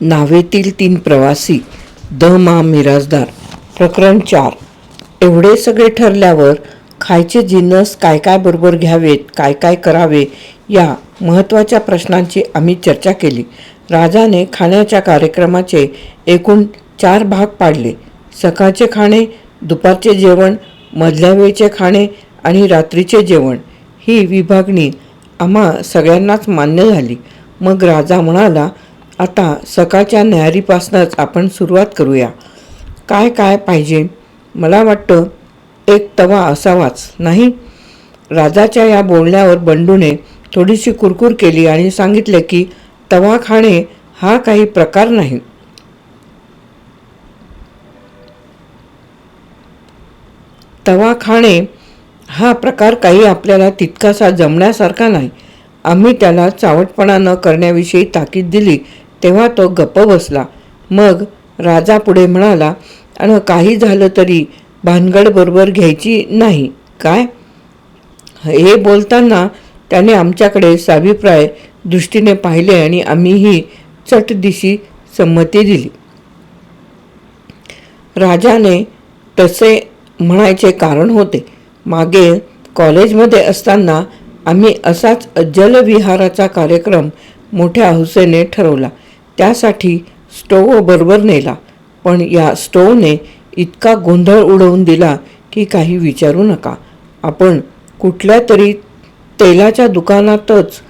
नावेतील तीन प्रवासी द मा मिराजदार प्रकरण चार. एवढे सगळे ठरल्यावर खायचे जिन्नस काय काय बरोबर घ्यावेत काय काय करावे या महत्त्वाच्या प्रश्नांची आम्ही चर्चा केली. राजाने खाण्याच्या कार्यक्रमाचे एकूण चार भाग पाडले. सकाळचे खाणे दुपारचे जेवण मधल्या वेळचे खाणे आणि रात्रीचे जेवण. ही विभागणी आम्हा सगळ्यांनाच मान्य झाली. मग राजा म्हणाला आता सकाळच्या न्याहारीपासूनच आपण सुरुवात करूया. काय काय पाहिजे? मला वाटतं एक तवा असावाच नाही? राजाच्या या बोलण्यावर बंडूने थोडीशी कुरकुर केली आणि सांगितले की तवा खाणे हा काही प्रकार नाही. तवा खाणे हा प्रकार काही आपल्याला तितकासा जमण्यासारखा नाही. आम्ही त्याला चावटपणा न करण्याविषयी ताकीद दिली तेव्हा तो गप्प बसला. मग राजा पुढे म्हणाला आणि काही झालं तरी भानगड बरोबर घ्यायची नाही. काय? हे बोलताना त्याने आमच्याकडे साभिप्राय दृष्टीने पाहिले आणि आम्हीही चटदिशी संमती दिली. राजाने तसे म्हणायचे कारण होते. मागे कॉलेजमध्ये असताना आम्ही असाच जलविहाराचा कार्यक्रम मोठ्या हौसेने ठरवला. त्यासाठी स्टोव बरोबर नेला. पण या स्टोवने इतका गोंधळ उडवून दिला की काही विचारू नका. आपण कुठल्या तरी तेलाच्या दुकानातच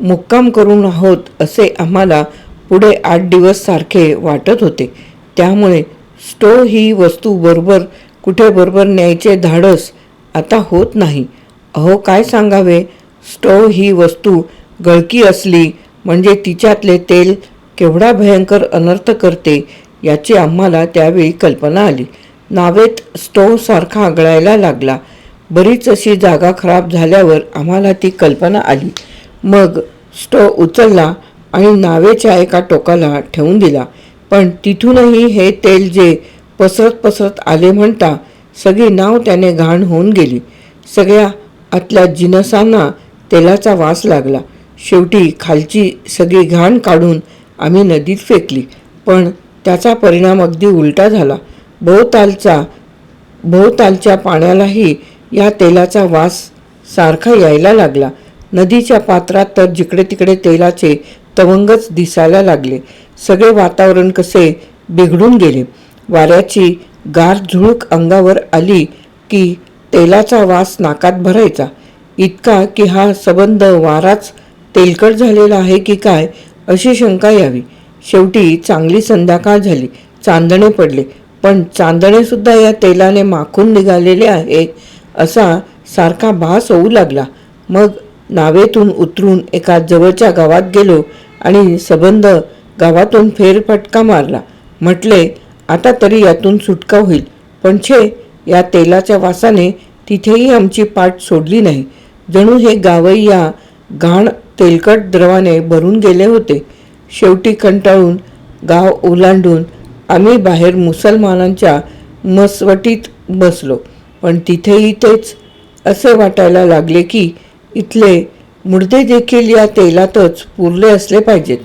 मुक्काम करून आहोत असे आम्हाला पुढे आठ दिवस सारखे वाटत होते. त्यामुळे स्टोव ही वस्तू बरोबर कुठे बरोबर न्यायचे धाडस आता होत नाही. अहो काय सांगावे? स्टोव ही वस्तू गळकी असली म्हणजे तिच्यातले तेल केवढा भयंकर अनर्थ करते याची आम्हाला त्यावेळी कल्पना आली. नावेत स्टोवसारखा आगळायला लागला. बरीच अशी जागा खराब झाल्यावर आम्हाला ती कल्पना आली. मग स्टोव उचलला आणि नावेच्या एका टोकाला ठेवून दिला. पण तिथूनही हे तेल जे पसरत पसरत आले म्हणता सगळी नाव त्याने घाण होऊन गेली. सगळ्या आतल्या जिनसांना तेलाचा वास लागला. शेवटी खालची सगळी घाण काढून आम्ही नदीत फेकली. पण त्याचा परिणाम अगदी उलटा झाला. भोवतालचा भोवतालच्या पाण्यालाही या तेलाचा वास सारखा यायला लागला. नदीच्या पात्रात तर जिकडे तिकडे तेलाचे तवंगच दिसायला लागले. सगळे वातावरण कसे बिघडून गेले. वाऱ्याची गार झुळूक अंगावर आली की तेलाचा वास नाकात भरायचा. इतका की हा सबंध वाराच तेलकट झालेला आहे की काय अशी शंका यावी. शेवटी चांगली संध्याकाळ झाली. चांदणे पडले. पण चांदणेसुद्धा या तेलाने माखून निघालेले आहे असा सारखा भास होऊ लागला. मग नावेतून उतरून एका जवळच्या गावात गेलो आणि सबंध गावातून फेरफटका मारला. म्हटले आता तरी यातून सुटका होईल. पण छे या तेलाच्या वासाने तिथेही आमची पाठ सोडली नाही. जणू हे गावही या घाण तेलकट द्रवाने भरून गेले होते. शेवटी कंटाळून गाव ओलांडून आम्ही बाहेर मुसलमानांच्या मसवटीत बसलो. पण तिथेही तेच असे वाटायला लागले की इथले मुर्दे देखील या तेलातच पुरले असले पाहिजेत.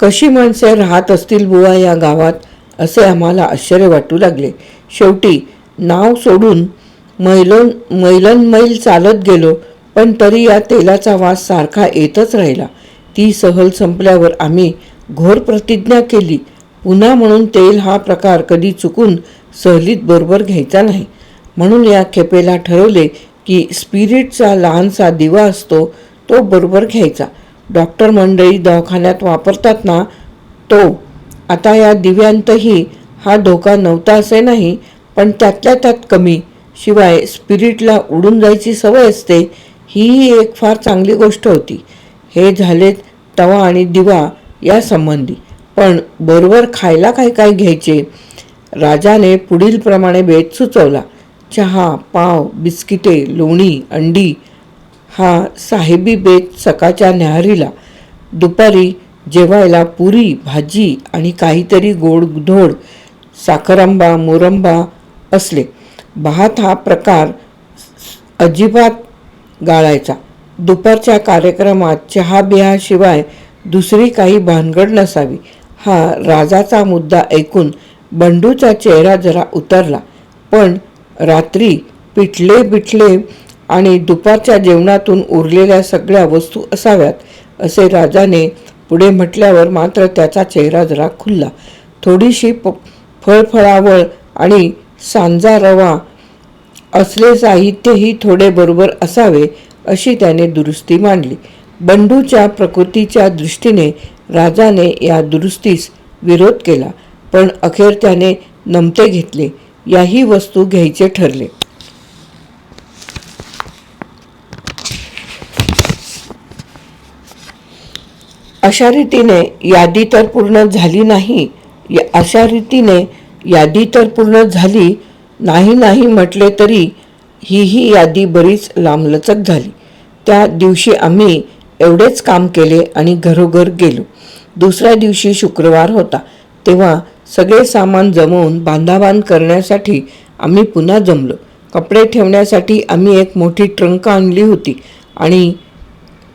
कशी माणसे राहत असतील बुवा या गावात असे आम्हाला आश्चर्य वाटू लागले. शेवटी नाव सोडून मैलोन मैलन मैल चालत गेलो पण तरी या तेलाचा वास सारखा येतच राहिला. ती सहल संपल्यावर आम्ही घोर प्रतिज्ञा केली. पुन्हा म्हणून तेल हा प्रकार कधी चुकून सहलीत बरोबर घ्यायचा नाही. म्हणून या खेपेला ठरवले की स्पिरिटचा लहानसा दिवा असतो तो बरोबर घ्यायचा. डॉक्टर मंडळी दवाखान्यात वापरतात ना तो. आता या दिव्यांतही हा धोका नव्हता असे नाही पण त्यातल्या त्यात कमी. शिवाय स्पिरिटला उडून जायची सवय असते ही एक फार चांगली गोष्ट होती. हे झालेत तवा आणि दिवा या संबंधी. पण बरोबर खायला काय काय घ्यायचे? राजाने पुढील प्रमाणे बेत सुचवला. चहा पाव बिस्किटे लोणी अंडी हा साहेबी बेत सकाळच्या न्याहारीला. दुपारी जेवायला पुरी भाजी आणि काहीतरी गोड धोड साखरंबा मोरंबा असले. भात हा प्रकार अजिबात गाळायचा. दुपारच्या कार्यक्रमात चहा बिहाशिवाय दुसरी काही भानगड नसावी. हा राजाचा मुद्दा ऐकून बंडूचा चेहरा जरा उतरला. पण रात्री पिठले बिठले आणि दुपारच्या जेवणातून उरलेल्या सगळ्या वस्तू असाव्यात असे राजाने पुढे म्हटल्यावर मात्र त्याचा चेहरा जरा खुलला. थोडीशी प फळफळावळ आणि सांजा रवा असले साहित्यही थोडे बरोबर असावे अशी त्याने दुरुस्ती मांडली. बंडूच्या प्रकृतीच्या दृष्टीने राजाने या दुरुस्तीस विरोध केला पण अखेर त्याने नमते घेतले. याही वस्तू घ्यायचे ठरले. अशा रीतीने यादी तर पूर्ण झाली नाही अशा रीतीने यादी तर पूर्ण झाली नाही नाही म्हटले तरी ही ही यादी बरीच लांबलचक झाली. त्या दिवशी आम्ही एवढेच काम केले आणि घरोघर गेलो. दुसऱ्या दिवशी शुक्रवार होता. तेव्हा सगळे सामान जमवून बांधाबांध करण्यासाठी आम्ही पुन्हा जमलो. कपडे ठेवण्यासाठी आम्ही एक मोठी ट्रंक आणली होती आणि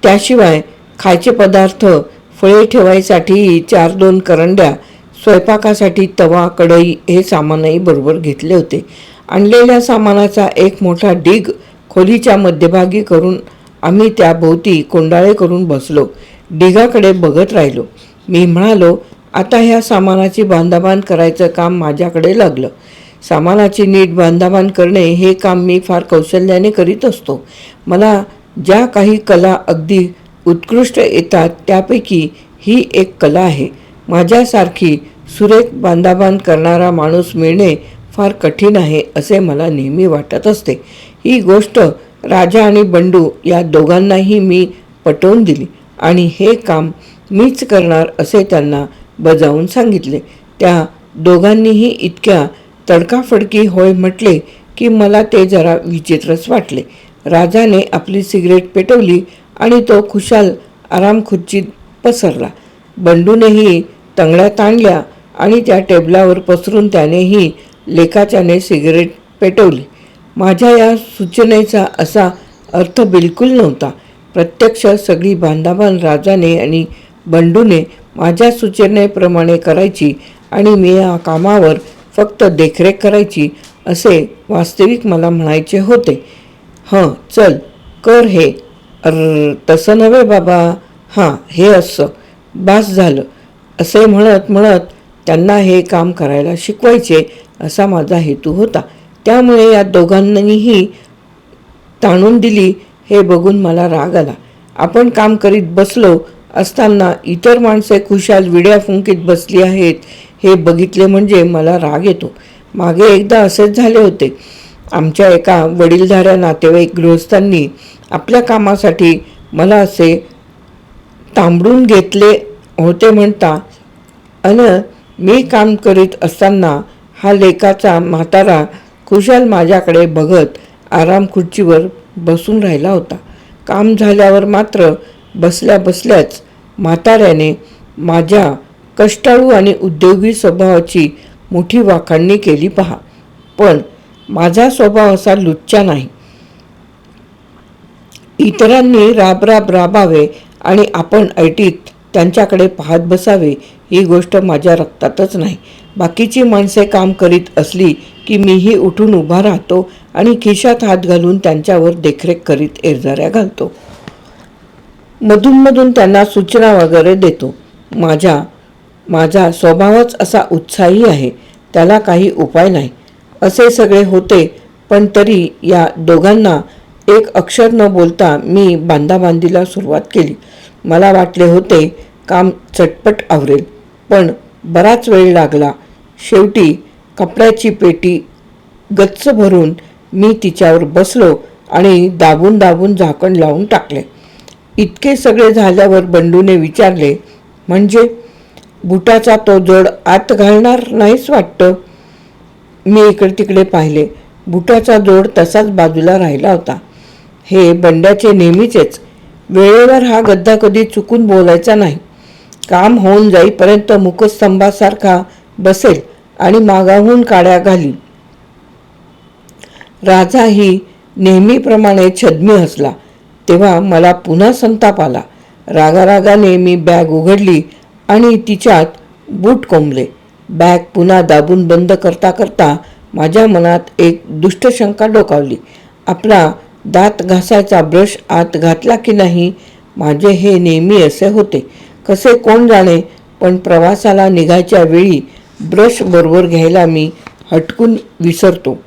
त्याशिवाय खायचे पदार्थ फळे ठेवायसाठी चार दोन करंड्या स्वयंपाकासाठी तवा कढई हे सामानही बरोबर घेतले होते. आणलेल्या सामानाचा एक मोठा डिग खोलीच्या मध्यभागी करून आम्ही त्याभोवती कोंडाळे करून बसलो. डिगाकडे बघत राहिलो. मी म्हणालो आता ह्या सामानाची बांधाबांध करायचं काम माझ्याकडे लागलं. सामानाची नीट बांधाबांध करणे हे काम मी फार कौशल्याने करीत असतो. मला ज्या काही कला अगदी उत्कृष्ट येतात त्यापैकी ही एक कला आहे. माझ्यासारखी सुरेख बांधाबांध करणारा माणूस मिळणे फार कठीण आहे असे मला नेहमी वाटत असते. ही गोष्ट राजा आणि बंडू या दोघांनाही मी पटवून दिली आणि हे काम मीच करणार असे त्यांना बजावून सांगितले. त्या दोघांनीही इतक्या तडकाफडकी होय म्हटले की मला ते जरा विचित्रच वाटले. राजाने आपली सिगरेट पेटवली आणि तो खुशाल आराम खुर्चीत पसरला. बंडूनेही तंगड्या ताणल्या आणि त्या टेबलावर पसरून त्यानेही लेखाच्याने सिगरेट पेटवली. माझ्या या सूचनेचा असा अर्थ बिलकुल नव्हता. प्रत्यक्ष सगळी बांधाबांध राजाने आणि बंडूने माझ्या सूचनेप्रमाणे करायची आणि मी या कामावर फक्त देखरेख करायची असे वास्तविक मला म्हणायचे होते. हं चल कर हे. अर तसं नव्हे बाबा. हां हे असं. बास झालं. असे म्हणत म्हणत त्यांना हे काम करायला शिकवायचे असा माझा हेतू होता. त्यामुळे या दोघांनीही ताणून दिली हे बघून मला राग आला. आपण काम करीत बसलो असताना इतर माणसे खुशाल विड्या फुंकीत बसली आहेत हे बघितले म्हणजे मला राग येतो. मागे एकदा असेच झाले होते. आमच्या एका वडीलधाऱ्या नातेवाईक गृहस्थांनी आपल्या कामासाठी मला असे तांबडून घेतले होते म्हणता अन मी काम करीत असताना हा लेकाचा म्हातारा खुशाल माझ्याकडे बघत आराम खुर्चीवर बसून राहिला होता. काम झाल्यावर मात्र बसल्या बसल्याच म्हाताऱ्याने माझ्या कष्टाळू आणि उद्योगी स्वभावाची मोठी वाखाणणी केली पहा. पण माझा स्वभाव असा लुच्चा नाही. इतरांनी राब राब राबावे आणि आपण ऐटीत त्यांच्याकडे पाहत बसावे ही गोष्ट माझ्या रक्तातच नाही. बाकीची माणसे काम करीत असली की मीही उठून उभा राहतो आणि खिशात हात घालून त्यांच्यावर देखरेख करीत एरझाऱ्या घालतो. मधूनमधून त्यांना सूचना वगैरे देतो. माझ्या माझा स्वभावच असा उत्साही आहे त्याला काही उपाय नाही. असे सगळे होते पण तरी या दोघांना एक अक्षर न बोलता मी बांधाबांधीला सुरुवात केली. मला वाटले होते काम चटपट आवरेल. पण बराच वेळ लागला. शेवटी कपड्याची पेटी गच्च भरून मी तिच्यावर बसलो आणि दाबून दाबून झाकण लावून टाकले. इतके सगळे झाल्यावर बंडूने विचारले म्हणजे बुटाचा तो जोड आत घालणार नाहीच वाटतं? मी इकडे तिकडे पाहिले. बुटाचा जोड तसाच बाजूला राहिला होता. हे बंड्याचे नेहमीचेच वेळेवर हा गद्दा कधी चुकून बोलायचा नाही. काम होऊन जाईपर्यंत मुखस्तंभासारखा बसेल आणि मागाहून काड्या घाली राजा ही नेहमीप्रमाणे छद्मी हसला. तेव्हा मला पुन्हा संताप आला. रागारागाने मी बॅग उघडली आणि तिच्यात बूट कोंबले. बॅग पुन्हा दाबून बंद करता करता माझ्या मनात एक दुष्टशंका डोकावली. आपला दात घासायचा ब्रश आत घातला की नाही? माझे हे नेहमी असे होते. कसे कोण जाणे? पण प्रवासाला निघायच्या वेळी ब्रश बरोबर घ्यायला मी हटकून विसरतो.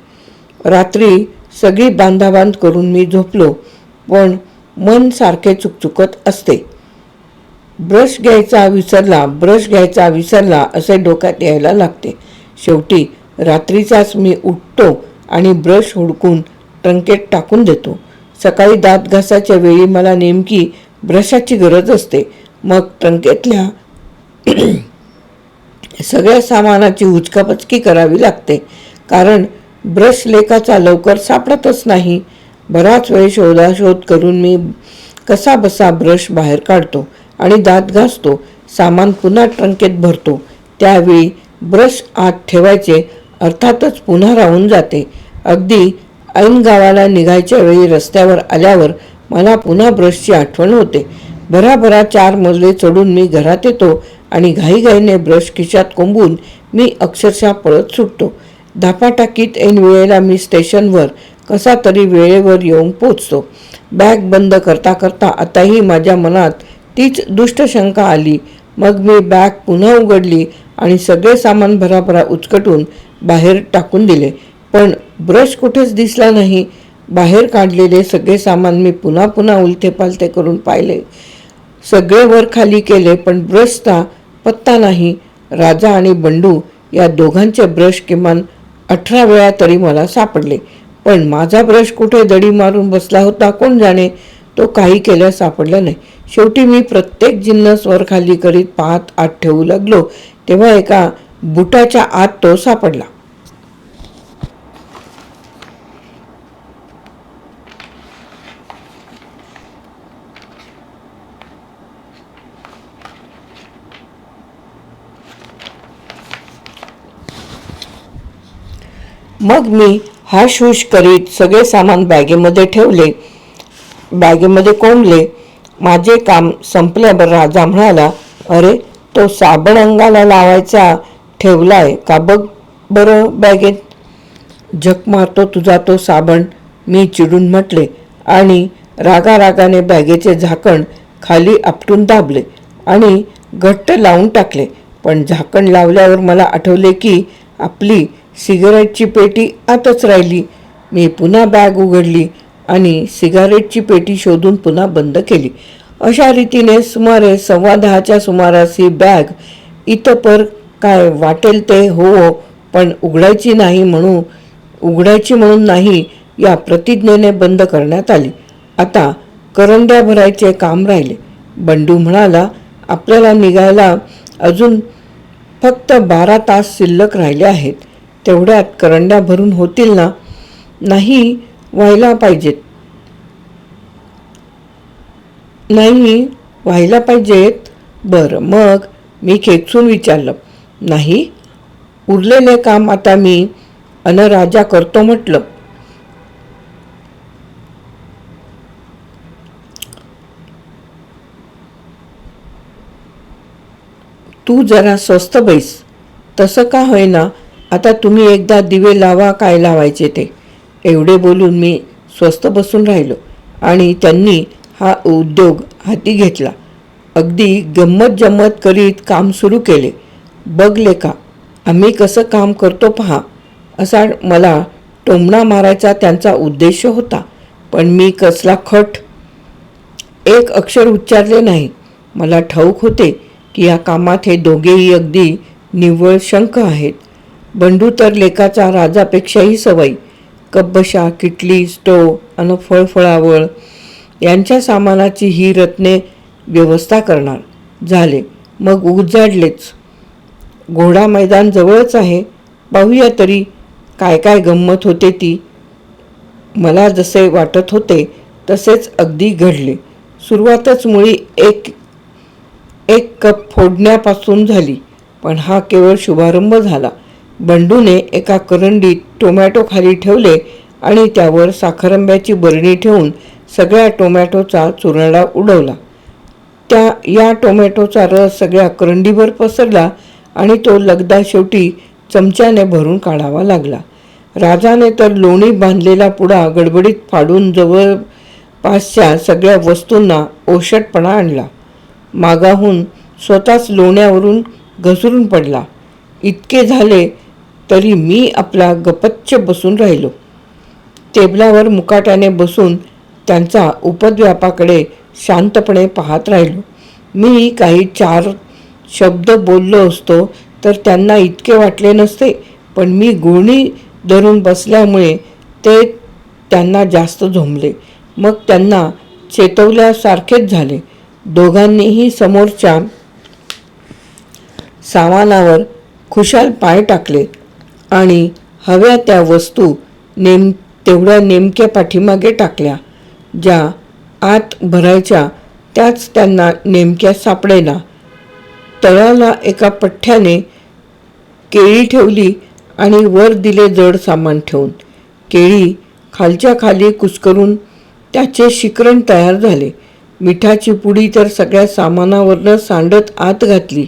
रात्री सगळी बांधाबांध करून मी झोपलो पण मन सारखे चुकचुकत असते. ब्रश घ्यायचा विसरला ब्रश घ्यायचा विसरला असे डोक्यात यायला लागते. शेवटी रात्रीचाच मी उठतो आणि ब्रश हुडकून ट्रंकेत टाकून देतो. सकाळी दात घासाच्या वेळी मला नेमकी ब्रशाची गरज असते. मग ट्रंकेतल्या सगळ्या सामानाची उचकापचकी करावी लागते. कारण ब्रश लेखाचा लवकर सापडतच नाही. बराच वेळ शोधाशोध करून मी कसा बसा ब्रश बाहेर काढतो आणि दात घासतो. सामान पुन्हा ट्रंकेत भरतो. त्यावेळी ब्रश आत ठेवायचे. अर्थातच पुन्हा राहून जाते. अगदी ऐन गावाला निघायच्या वेळी रस्त्यावर आल्यावर मला पुन्हा ब्रशची आठवण होते. भराभरा चार मजले चढून मी घरात येतो आणि घाईघाईने ब्रश खिशात कोंबून मी अक्षरशः पळत सुटतो. धापाटाकीत ऐन वेळेला मी स्टेशनवर कसा तरी वेळेवर येऊन पोचतो. बॅग बंद करता करता आताही माझ्या मनात तीच दुष्ट शंका आली. मग मी बॅग पुन्हा उघडली आणि सगळे सामान भराभरा उचकटून बाहेर टाकून दिले. पण ब्रश कुठेच दिसला नाही. बाहेर काढलेले सगळे सामान मी पुन्हा पुन्हा उलथे पालथे करून पाहिले. सगळे वर खाली केले पण ब्रशचा पत्ता नाही. राजा आणि बंडू या दोघांचे ब्रश किमान अठरा वेळा तरी मला सापडले. पण माझा ब्रश कुठे दडी मारून बसला होता कोण जाणे? तो काही केल्यास सापडला नाही. शेवटी मी प्रत्येक जिन्नस वर खाली करीत पाहत आत ठेवू लागलो. तेव्हा एका बुटाच्या आत तो सापडला. मग मी हाश हुश करीत सगळे सामान बॅगेमध्ये ठेवले. बॅगेमध्ये कोंबले माझे काम संपल्यावर राजा म्हणाला अरे तो साबण अंगाला लावायचा ठेवलाय का बघ बरं बॅगेत. जग मारतो तुझा तो साबण मी चिडून म्हटले आणि रागारागाने बॅगेचे झाकण खाली आपटून दाबले आणि घट्ट लावून टाकले. पण झाकण लावल्यावर मला आठवले की आपली सिगारेटची पेटी आतच राहिली. मी पुन्हा बॅग उघडली आणि सिगारेटची पेटी शोधून पुन्हा बंद केली. अशा रीतीने सुमारे सव्वा दहाच्या सुमारास ही बॅग इथं पर काय वाटेल ते हो, हो पण उघडायची नाही म्हणून उघडायची म्हणून नाही या प्रतिज्ञेने बंद करण्यात आली. आता करंड्या भरायचे काम राहिले. बंडू म्हणाला आपल्याला निघायला अजून फक्त बारा तास शिल्लक राहिले आहेत. तेवढ्यात करंड्या भरून होतील ना? नाही व्हायला पाहिजेत. नाही व्हायला पाहिजेत? बरं मग मी खेचून विचारलं. नाही उरलेले काम आता मी अन राजा करतो म्हटलं. तू जरा स्वस्त बैस. तसं का होईना आता तुम्ही एकदा दिवे लावा काय लावायचे ते? एवढे बोलून मी स्वस्त बसून राहिलो आणि त्यांनी हा उद्योग हाती घेतला. अगदी गंमत जम्मत करीत काम सुरू केले. बघले का आम्ही कसं काम करतो पहा. असा मला टोमणा मारायचा त्यांचा उद्देश होता पण मी कसला खट. एक अक्षर उच्चारले नाही. मला ठाऊक होते की या कामात हे दोघेही अगदी निव्वळ शंख आहेत. बंडू तर लेकाचा राजापेक्षाही सवयी. कब्बशा किटली स्टोव अन फळफळावळ यांच्या सामानाची ही रत्ने व्यवस्था करणार. झाले. मग उजाडलेच. घोडा मैदान जवळच आहे. पाहूया तरी काय काय गंमत होते ती. मला जसे वाटत होते तसेच अगदी घडले. सुरुवातच मुळी एक एक कप फोडण्यापासून झाली पण हा केवळ शुभारंभ झाला. बंडूने एका करंडीत टोमॅटो खाली ठेवले आणि त्यावर साखरंब्याची बरणी ठेवून सगळ्या टोमॅटोचा चुरडा उडवला. त्या या टोमॅटोचा रस सगळ्या करंडीवर पसरला आणि तो लगदा शेवटी चमच्याने भरून काढावा लागला. राजाने तर लोणी बांधलेला पुडा गडबडीत फाडून जवळपासच्या सगळ्या वस्तूंना ओशटपणा आणला. मागाहून स्वतःच लोण्यावरून घसरून पडला. इतके झाले तरी मी आपला गपच्च बसून राहिलो. टेबलावर मुकाट्याने बसून त्यांचा उपद्व्यापाकडे शांतपणे पाहत राहिलो. मी काही चार शब्द बोललो असतो तर त्यांना इतके वाटले नसते पण मी गुणी धरून बसल्यामुळे ते त्यांना जास्त झोंबले. मग त्यांना चेतवल्यासारखेच झाले. दोघांनीही समोरच्या सामानावर खुशाल पाय टाकले. आणि हव्या त्या वस्तू नेम तेवढ्या नेमक्या पाठीमागे टाकल्या ज्या आत भरायच्या त्याच त्यांना नेमक्या सापडेना. तळाला एका पठ्ठ्याने केळी ठेवली आणि वर दिले जड सामान ठेवून. केळी खालच्या खाली कुसकरून त्याचे शिकरण तयार झाले. मिठाची पुडी तर सगळ्या सामानावरनं सांडत आत घातली.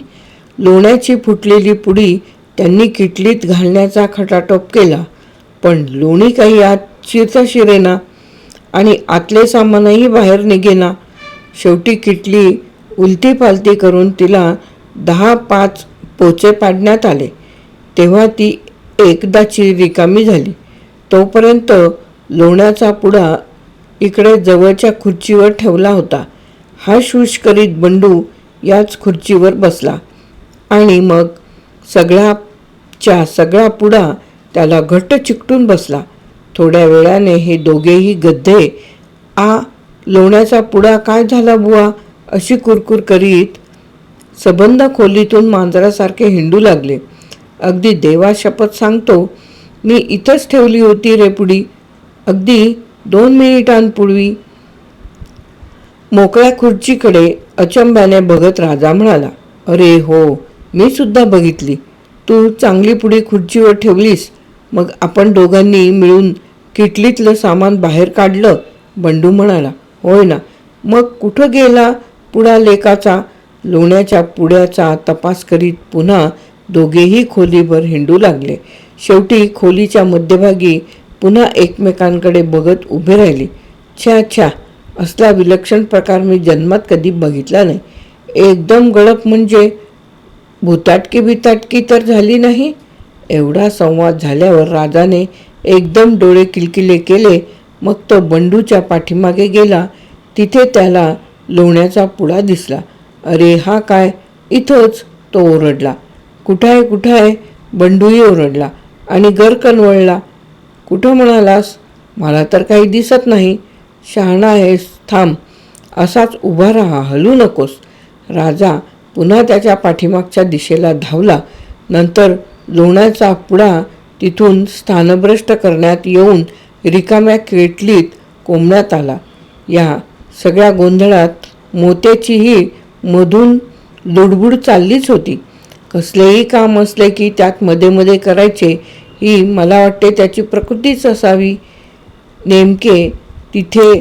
लोण्याची फुटलेली पुडी त्यांनी किटलीत घालण्याचा खटाटोप केला. पण लोणी काही आत शिरता शिरेना आणि आतले सामानही बाहेर निघेना. शेवटी किटली उलती पालती करून तिला दहा पाच पोचे पाडण्यात आले. तेव्हा ती एकदाची रिकामी झाली. तोपर्यंत लोण्याचा पुडा इकडे जवळच्या खुर्चीवर ठेवला होता. हा शूष करीत बंडू याच खुर्चीवर बसला. आणि मग च्या सगळा पुडा त्याला घट्ट चिकटून बसला. थोड्या वेळाने हे दोघेही गद्धे आ लोण्याचा पुडा काय झाला बुवा? अशी कुरकुर करीत सबंध खोलीतून मांजरासारखे हिंडू लागले. अगदी देवा शपथ सांगतो मी इथंच ठेवली होती रे पुडी. अगदी दोन मिनिटांपूर्वी. मोकळ्या खुर्चीकडे अचंब्याने बघत राजा म्हणाला अरे हो मी सुद्धा बघितली. तू चांगली पुढे खुर्चीवर ठेवलीस मग आपण दोघांनी मिळून किटलीतलं सामान बाहेर काढलं बंडू म्हणाला. होय ना. मग कुठं गेला पुडा लेकाचा? लोण्याच्या पुड्याचा तपास करीत पुन्हा दोघेही खोलीभर हिंडू लागले. शेवटी खोलीच्या मध्यभागी पुन्हा एकमेकांकडे बघत उभे राहिले. छ्या छ्या. असला विलक्षण प्रकार मी जन्मात कधी बघितला नाही. एकदम गळप म्हणजे भुताटकी बिताटकी तर झाली नाही. एवढा संवाद झाल्यावर राजाने एकदम डोळे किलकिले केले. मग तो बंडूच्या पाठीमागे गेला. तिथे त्याला लोण्याचा पुडा दिसला. अरे हा काय? इथंच तो ओरडला. कुठं आहे कुठं आहे बंडूही ओरडला आणि गरकन वळला कुठं म्हणालास? मला तर काही दिसत नाही. शहाणा आहेस थांब. असाच उभा राहा हलू नकोस. राजा पुन्हा त्याच्या पाठीमागच्या दिशेला धावला. नंतर लोण्याचा पुडा तिथून स्थानभ्रष्ट करण्यात येऊन रिकाम्या केटलीत कोंबण्यात आला. या सगळ्या गोंधळात मोत्याचीही मधून लुडबुड चाललीच होती. कसलेही काम असले की त्यात मध्ये मध्ये करायचे ही मला वाटते त्याची प्रकृतीच असावी. नेमके तिथे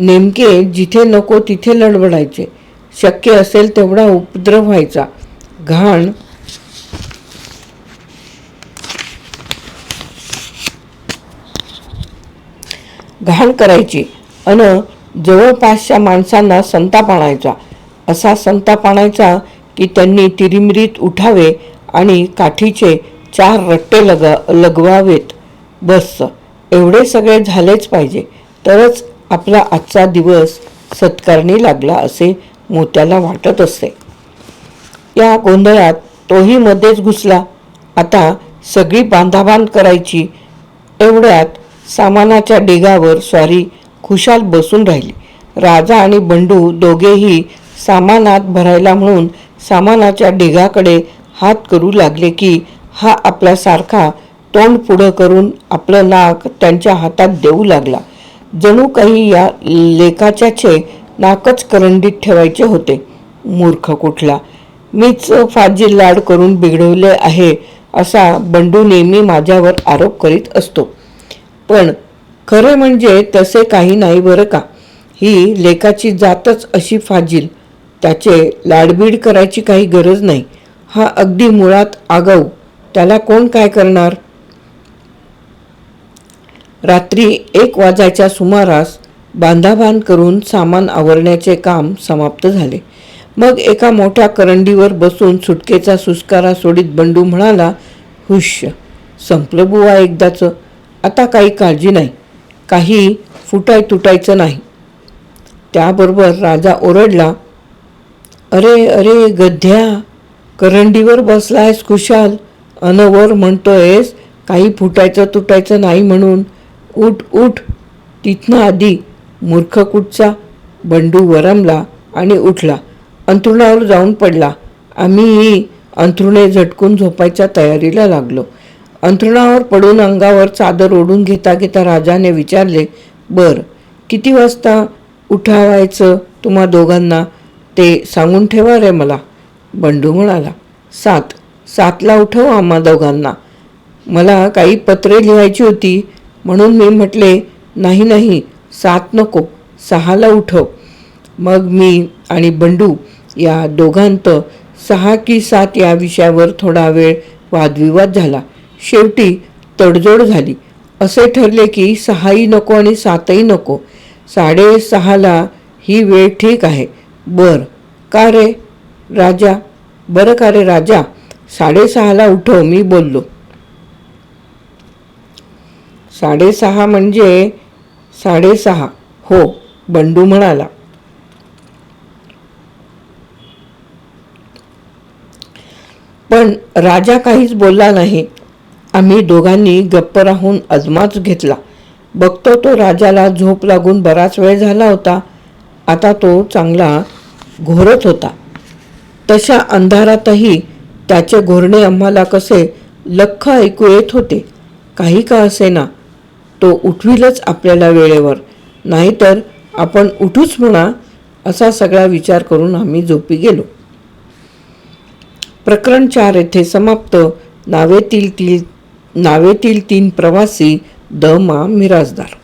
नेमके जिथे नको तिथे लडबडायचे शक्य असेल तेवढा उपद्रव व्हायचा. घाण. घाण करायची. अन जवळपासच्या माणसांना संताप आणायचा. असा संताप आणायचा की त्यांनी तिरिमिरीत उठावे आणि काठीचे चार रट्टे लगा लगवावेत. बस. एवढे सगळे झालेच पाहिजे. तरच आपला आजचा दिवस सत्कारणी लागला असे मोत्याला वाटत असते. या गोंधळात तोही मध्येच घुसला. आता सगळी बांधाबांध करायची. एवढ्यात सामानाच्या डेगावर स्वारी खुशाल बसून राहिली. राजा आणि बंडू दोघेही सामानात भरायला म्हणून सामानाच्या डेगाकडे हात करू लागले की हा आपल्यासारखा तोंड पुढं करून आपलं नाक त्यांच्या हातात देऊ लागला. जणू काही या लेखाच्याचे नाकच करंडीत ठेवायचे होते. मूर्ख कुठला? मीच फाजील लाड करून बिघडवले आहे असा बंडू नेहमी माझ्यावर आरोप करीत असतो. पण खरे म्हणजे तसे काही नाही बरं का? ही लेखाची जातच अशी फाजील. त्याचे लाडबीड करायची काही गरज नाही. हा अगदी मुळात आगाऊ. त्याला कोण काय करणार? रात्री एक वाजायच्या सुमारास बांधाबांध करून सामान आवरण्याचे काम समाप्त झाले. मग एका मोठ्या करंडीवर बसून सुटकेचा सुस्कारा सोडीत बंडू म्हणाला हुश्य संपलं बुवा एकदाचं. आता काही काळजी नाही. काही फुटाय तुटायचं नाही. त्याबरोबर राजा ओरडला अरे अरे गध्या करंडीवर बसलायस खुशाल अनवर म्हणतोयस काही फुटायचं तुटायचं नाही म्हणून. उठ उठ तिथनं आधी मूर्ख कुठचा बंडू वरमला आणि उठला. अंथरुणावर जाऊन पडला. आम्हीही अंथरुणे झटकून झोपायच्या तयारीला लागलो. अंथरुणावर पडून अंगावर चादर ओढून घेता घेता राजाने विचारले बर किती वाजता उठावायचं तुम्हा दोघांना? ते सांगून ठेवा रे मला. बंडू म्हणाला सात सातला उठव आम्हा दोघांना. मला काही पत्रे लिहायची होती म्हणून मी म्हटले नाही नाही सात नको सहाला उठव. मग मी आणि बंडू या दोघांत सहा की सात या विषयावर थोडा वेळ वादविवाद झाला. शेवटी तडजोड झाली. असे ठरले की सहाही नको आणि सातही नको. साडेसहाला ही वेळ ठीक आहे. बर. का रे? राजा. बरं का रे राजा? साडेसहाला उठव मी बोललो. साडेसहा म्हणजे साडेसहा. हो बंडू म्हणाला. पण राजा काहीच बोलला नाही. आम्ही दोघांनी गप्प राहून अजमाच घेतला. बघतो तो राजाला झोप लागून बराच वेळ झाला होता. आता तो चांगला घोरत होता. तशा अंधारातही त्याचे घोरणे आम्हाला कसे लख ऐकू येत होते. काही का असेना. तो उठविलच आपल्याला वेळेवर. नाहीतर आपण उठूच म्हणा असा सगळा विचार करून आम्ही झोपी गेलो. प्रकरण चार येथे समाप्त. नावेतील ती नावेतील तीन प्रवासी द मा मिराजदार